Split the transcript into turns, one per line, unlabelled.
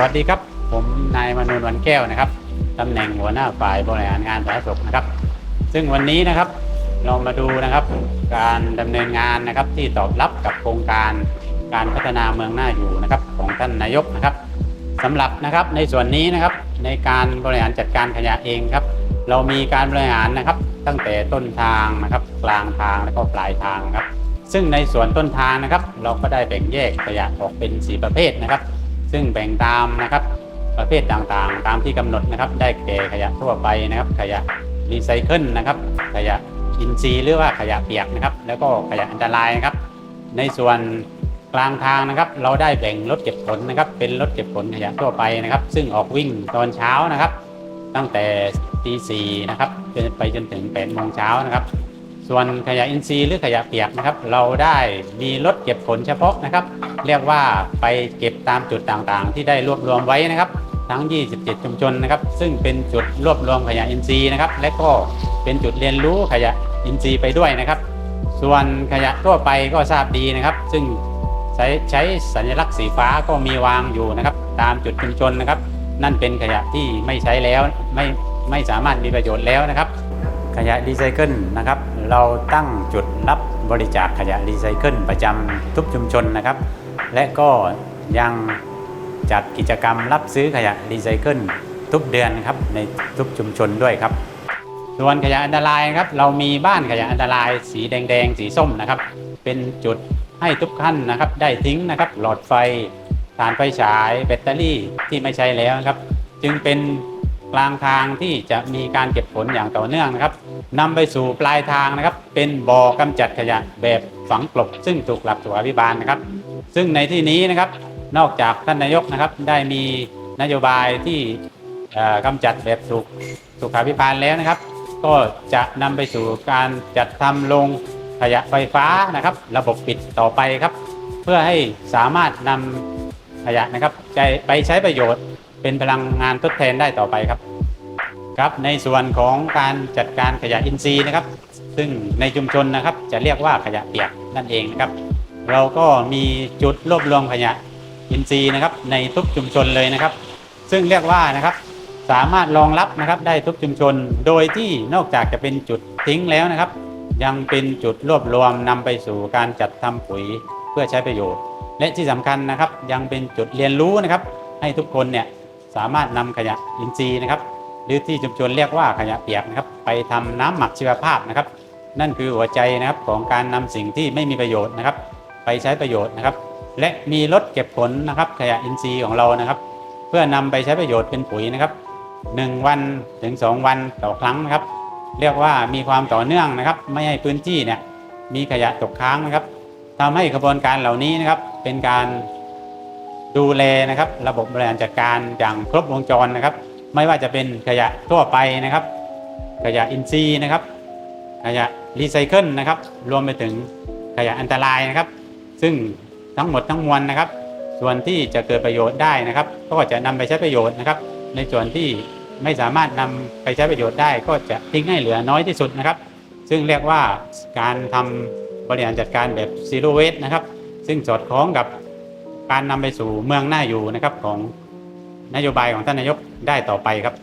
สวัสดีครับ ผมนายมนูนวันแก้วนะครับตำแหน่งหัวหน้าฝ่ายบริหารงานสาธารณสุขนะครับ ซึ่งวันนี้นะครับเรามาดูนะครับการดำเนินงานนะครับที่ตอบรับกับโครงการการพัฒนาเมืองหน้าอยู่นะครับของท่านนายกนะครับสำหรับนะครับในส่วนนี้นะครับในการบริหารจัดการขยะเองครับ เรามีการบริหารนะครับตั้งแต่ต้นทางนะครับกลางทางแล้วก็ปลายทางครับ ซึ่งในส่วนต้นทางนะครับ เราก็ได้แบ่งแยกขยะออกเป็น 4 ประเภทนะครับ ซึ่งแบ่งตามนะครับประเภทต่างๆ ตามที่กำหนดนะครับ ได้แก่ขยะทั่วไปนะครับ ขยะรีไซเคิลนะครับ ขยะอินทรีย์หรือว่าขยะเปียกนะครับ แล้วก็ขยะอันตรายนะครับ ในส่วนกลางทางนะครับ เราได้แบ่งรถเก็บผลนะครับ เป็นรถเก็บผลขยะทั่วไปนะครับ ซึ่งออกวิ่งตอนเช้านะครับ ตั้งแต่ตีสี่นะครับจนไปจนถึง8ปดโมงเช้านะครับ ส่วนขยะอินทรีย์หรือขยะเปียกนะครับ เราได้มีรถเก็บผลเฉพาะนะครับ เรียกว่าไปเก็บตามจุดต่างๆ ที่ได้รวบรวมไว้นะครับ ทั้ง 27 ชุมชนนะครับ ซึ่งเป็นจุดรวบรวมขยะอินทรีย์นะครับ และก็เป็นจุดเรียนรู้ขยะอินทรีย์ไปด้วยนะครับ ส่วนขยะทั่วไปก็ทราบดีนะครับ ซึ่งใช้ใช้สัญลักษณ์สีฟ้าก็มีวางอยู่นะครับ ตามจุดชุมชนนะครับ นั่นเป็นขยะที่ไม่ใช้แล้วไม่ไม่สามารถมีประโยชน์แล้วนะครับ ขยะรีไซเคิลนะครับ เราตั้งจุดรับบริจาคขยะรีไซเคิลประจำทุกชุมชนนะครับ และก็ยังจัดกิจกรรมรับซื้อขยะรีไซเคิลทุกเดือนครับในทุกชุมชนด้วยครับ ส่วนขยะอันตรายครับเรามีบ้านขยะอันตราย สีแดงๆ สีส้มนะครับ เป็นจุดให้ทุกท่านนะครับ ได้ทิ้งนะครับ หลอดไฟถ่านไฟฉาย แบตเตอรี่ที่ไม่ใช้แล้วครับ จึงเป็น กลางทางที่จะมีการเก็บผลอย่างต่อเนื่องนะครับนำไปสู่ปลายทางนะครับ เป็นบ่อกำจัดขยะแบบฝังกลบ ซึ่งถูกหลักสุขาภิบาลนะครับ ซึ่งในที่นี้นะครับนอกจากท่านนายกนะครับได้มีนโยบายที่เอ่อกำจัดแบบสุขสุขาภิบาลแล้วนะครับ ก็จะนำไปสู่การจัดทำโรงขยะไฟฟ้านะครับ ระบบปิดต่อไปครับ เพื่อให้สามารถนำขยะนะครับไปใช้ประโยชน์ เป็นพลังงานทดแทนได้ต่อไปครับครับ ในส่วนของการจัดการขยะอินทรีย์นะครับ ซึ่งในชุมชนนะครับจะเรียกว่าขยะเปียกนั่นเองนะครับ เราก็มีจุดรวบรวมขยะอินทรีย์นะครับ ในทุกชุมชนเลยนะครับ ซึ่งเรียกว่านะครับสามารถรองรับนะครับได้ทุกชุมชน โดยที่นอกจากจะเป็นจุดทิ้งแล้วนะครับ ยังเป็นจุดรวบรวมนำไปสู่การจัดทำปุ๋ยเพื่อใช้ประโยชน์ และที่สำคัญนะครับ ยังเป็นจุดเรียนรู้นะครับ ให้ทุกคนเนี่ย สามารถนำขยะอินทรีย์นะครับ หรือที่ชุมชนเรียกว่าขยะเปียกนะครับ ไปทำน้ำหมักชีวภาพนะครับ นั่นคือหัวใจนะครับของการนำสิ่งที่ไม่มีประโยชน์นะครับ ไปใช้ประโยชน์นะครับ และมีรถเก็บผลนะครับขยะอินทรีย์ของเรานะครับ เพื่อนำไปใช้ประโยชน์เป็นปุ๋ยนะครับ 1 วันถึง 2 วันต่อครั้งนะครับ เรียกว่ามีความต่อเนื่องนะครับ ไม่ให้พื้นที่เนี่ยมีขยะตกค้างนะครับทำให้กระบวนการเหล่านี้นะครับเป็นการ ดูแลนะครับระบบบริหารจัดการอย่างครบวงจรนะครับ ไม่ว่าจะเป็นขยะทั่วไปนะครับ ขยะอินทรีย์นะครับ ขยะรีไซเคิลนะครับ รวมไปถึงขยะอันตรายนะครับ ซึ่งทั้งหมดทั้งมวลนะครับ ส่วนที่จะเกิดประโยชน์ได้นะครับ ก็จะนำไปใช้ประโยชน์นะครับ ในส่วนที่ไม่สามารถนำไปใช้ประโยชน์ได้ก็จะทิ้งให้เหลือน้อยที่สุดนะครับ ซึ่งเรียกว่าการทำบริหารจัดการแบบ zero waste นะครับ ซึ่งสอดคล้องกับ การนำไปสู่เมืองหน้าอยู่นะครับของนโยบายของท่านนายกได้ต่อไปครับ